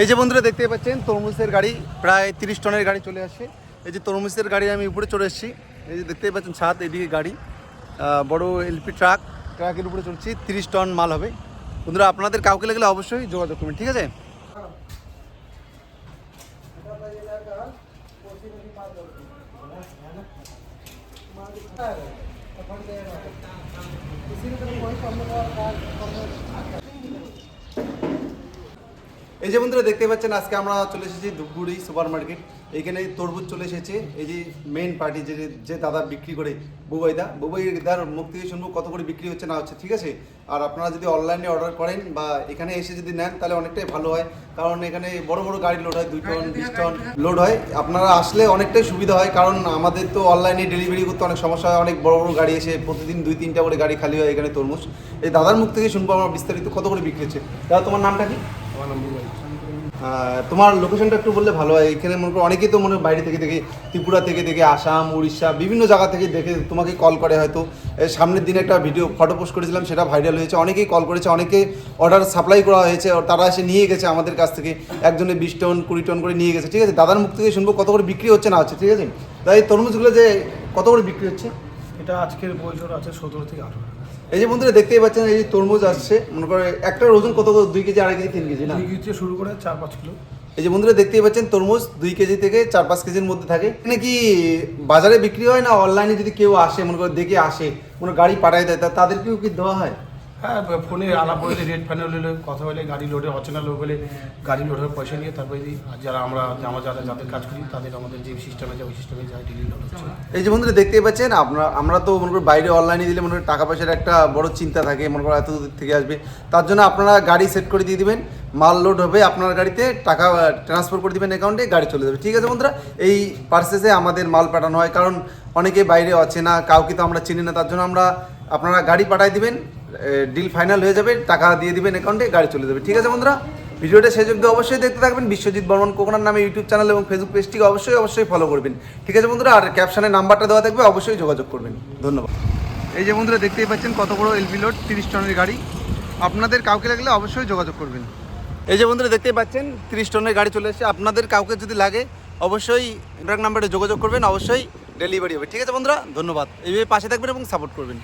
এই যে বন্ধুরা দেখতে পাচ্ছেন, তরমুজের গাড়ি, প্রায় তিরিশ টনের গাড়ি চলে আসছে। এই যে তরমুজের গাড়ি আমি উপরে চলে এসেছি। এই যে দেখতেই পাচ্ছেন ছাদ, এদিকে গাড়ি। বড় এলপি ট্রাক ট্রাকের উপরে চলছি, তিরিশ টন মাল হবে। বন্ধুরা, আপনাদের কাউকে লাগলে অবশ্যই যোগাযোগ করবেন, ঠিক আছে? এই যে বন্ধুরা দেখতে পাচ্ছেন আজকে আমরা চলে এসেছি ধূপগুড়ি সুপার মার্কেট এইখানে তরমুজ চলে এসেছে। এই যে মেন পার্টি যে যে দাদা বিক্রি করে বুবাইদা বুবাইদার মুখ থেকে শুনব কত করে বিক্রি হচ্ছে না হচ্ছে ঠিক আছে? আর আপনারা যদি অনলাইনে অর্ডার করেন বা এখানে এসে যদি নেন তাহলে অনেকটাই ভালো হয়। কারণ এখানে বড় বড় গাড়ি লোড হয় দুই টন বিশ টন লোড হয়। আপনারা আসলে অনেকটাই সুবিধা হয় কারণ আমাদের তো অনলাইনে ডেলিভারি করতে অনেক সমস্যা হয়। অনেক বড় বড় গাড়ি এসে প্রতিদিন দুই তিনটা করে গাড়ি খালি হয় এখানে তরমুজ। এই দাদার মুখ থেকে শুনব আমরা বিস্তারিত কত করে বিক্রি হচ্ছে। দাদা তোমার নামটা কি? আমার তোমার লোকেশনটা একটু বললে ভালো হয়। এখানে মনে করো অনেকেই তো মনে হয় বাইরে থেকে দেখে ত্রিপুরা থেকে দেখে আসাম উড়িষ্যা বিভিন্ন জায়গা থেকে দেখে তোমাকে কল করে হয়তো। সামনের দিনে একটা ভিডিও ফটো পোস্ট করেছিলাম সেটা ভাইরাল হয়েছে। অনেকেই কল করেছে অনেকে অর্ডার সাপ্লাই করা হয়েছে তারা এসে নিয়ে গেছে আমাদের কাছ থেকে। একজনে বিশ টন কুড়ি টন করে নিয়ে গেছে ঠিক আছে? দাদার মুখ থেকে শুনব কত করে বিক্রি হচ্ছে না হচ্ছে ঠিক আছে? তাই তরমুজগুলো যে কত করে বিক্রি হচ্ছে? এটা আজকের বছর আছে সতেরো থেকে আঠারো। এই যে বন্ধুরা দেখতেই পাচ্ছেন এই যে তরমুজ আসছে। মনে করে একটা ওজন কত কত? দুই কেজি আড়াই কেজি তিন কেজি না? দুই কেজি থেকে শুরু করে চার পাঁচ কিলো। এই যে বন্ধুরা দেখতেই পাচ্ছেন তরমুজ দুই কেজি থেকে চার পাঁচ কেজির মধ্যে থাকে। এখানে কি বাজারে বিক্রি হয় না অনলাইনে যদি কেউ আসে মনে করে দেখে আসে কোনো গাড়ি পাঠায় দেয় তা তাদেরকেও কি দেওয়া হয়? হ্যাঁ ফোনে আলাপ হলে রেট ফাইনাল হলে কথা বলে, গাড়ি লোডে হচ্ছে না লোক হলে গাড়ি লোডের পয়সা নিয়ে তারপরে যারা আমরা আমরা যারা, যাদের কাজ করি, তাদের আমাদের যে সিস্টেম আছে, ওই সিস্টেমে যায় ডিলি লোড হচ্ছে। এই যে বন্ধুরা, দেখতেই পাচ্ছেন আপনারা আমরা তো মনে করি বাইরে অনলাইনে দিলে মনে করি টাকা পয়সার একটা বড় চিন্তা থাকে, মনে করো এত দূর থেকে আসবে। তার জন্য আপনারা গাড়ি সেট করে দিয়ে দিবেন, মাল লোড হবে আপনার গাড়িতে, টাকা ট্রান্সফার করে দিবেন অ্যাকাউন্টে গাড়ি চলে যাবে। ঠিক আছে বন্ধুরা, এই পার্সেসে আমাদের মাল পাঠানো হয়, কারণ অনেকে বাইরে আছে না কাউকে তো আমরা চিনি না, তার জন্য আমরা আপনারা গাড়ি পাঠাই দিবেন ডিল ফাইনাল হয়ে যাবে, টাকা দিয়ে দিবেন অ্যাকাউন্টে গাড়ি চলে যাবে। ঠিক আছে বন্ধুরা? ভিডিওটা শেষ অব্দি অবশ্যই দেখতে থাকবেন। বিশ্বজিৎ বর্মন কোকনার নামে ইউটিউব চ্যানেল এবং ফেসবুক পেজটিকে অবশ্যই অবশ্যই ফলো করবেন। ঠিক আছে বন্ধুরা? আর ক্যাপশনে নাম্বারটা দেওয়া থাকবে, অবশ্যই যোগাযোগ করবেন। ধন্যবাদ। এই যে বন্ধুরা, দেখতেই পাচ্ছেন কত বড় এলপি লোড তিরিশ টনের গাড়ি। আপনাদের কাউকে লাগলে অবশ্যই যোগাযোগ করবেন। এই যে বন্ধুরা, দেখতেই পাচ্ছেন, তিরিশ টনের গাড়ি চলে এসেছে। আপনাদের কাউকে যদি লাগে, অবশ্যই কন্ট্যাক্ট নাম্বারে যোগাযোগ করবেন, অবশ্যই ডেলিভারি হবে। ঠিক আছে বন্ধুরা? ধন্যবাদ। এইভাবে পাশে থাকবেন এবং সাপোর্ট করবেন।